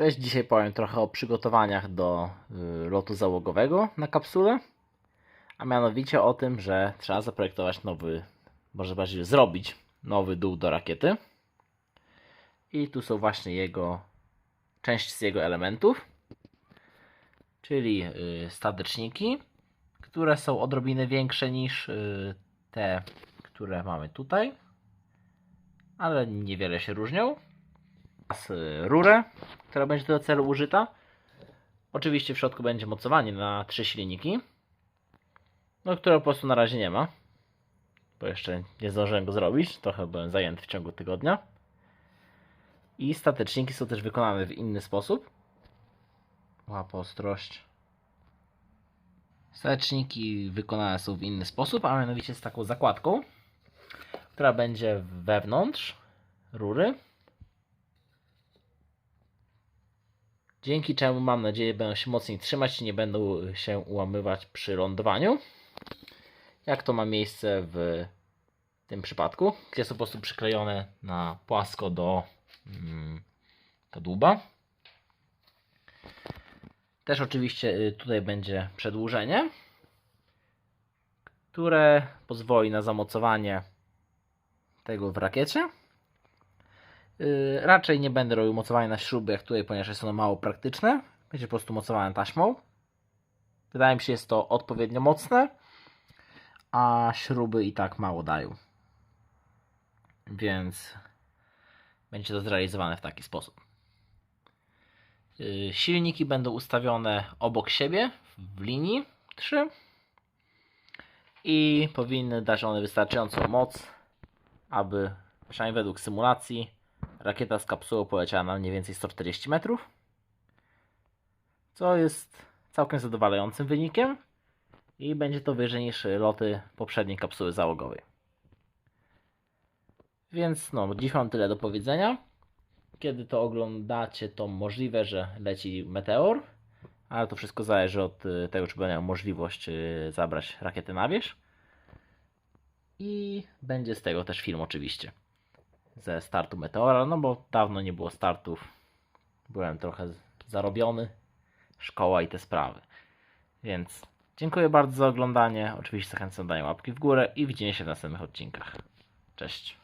Cześć, dzisiaj powiem trochę o przygotowaniach do y, lotu załogowego na kapsule, a mianowicie o tym, że trzeba zaprojektować nowy, może bardziej zrobić nowy dół do rakiety. I tu są właśnie jego, część z jego elementów, czyli y, stateczniki, które są odrobinę większe niż y, te, które mamy tutaj, ale niewiele się różnią. Rurę, która będzie do celu użyta. Oczywiście w środku będzie mocowanie na trzy silniki, no które po prostu na razie nie ma, bo jeszcze nie zdążyłem go zrobić, trochę byłem zajęty w ciągu tygodnia. I stateczniki są też wykonane w inny sposób. Łapa ostrość. Stateczniki wykonane są w inny sposób, a mianowicie z taką zakładką, która będzie wewnątrz rury. Dzięki czemu mam nadzieję będą się mocniej trzymać i nie będą się ułamywać przy lądowaniu. Jak to ma miejsce w tym przypadku, gdzie są po prostu przyklejone na płasko do mm, kadłuba. Też oczywiście y, tutaj będzie przedłużenie, które pozwoli na zamocowanie tego w rakiecie. Yy, raczej nie będę robił mocowania na śruby jak tutaj, ponieważ jest ono mało praktyczne. Będzie po prostu mocowane taśmą. Wydaje mi się, jest to odpowiednio mocne, a śruby i tak mało dają. Więc będzie to zrealizowane w taki sposób. Yy, silniki będą ustawione obok siebie w linii 3 i powinny dać one wystarczającą moc, aby przynajmniej według symulacji rakieta z kapsułą poleciała na mniej więcej 140 metrów, co jest całkiem zadowalającym wynikiem i będzie to wyżej niż loty poprzedniej kapsuły załogowej. Więc no, dziś mam tyle do powiedzenia. Kiedy to oglądacie, to możliwe, że leci meteor, ale to wszystko zależy od y, tego, czy będę miał możliwość y, zabrać rakietę na wierzch. I będzie z tego też film oczywiście ze startu Meteora, no bo dawno nie było startów. Byłem trochę zarobiony, szkoła i te sprawy. Więc dziękuję bardzo za oglądanie. Oczywiście zachęcam do dania łapki w górę i widzimy się w następnych odcinkach. Cześć.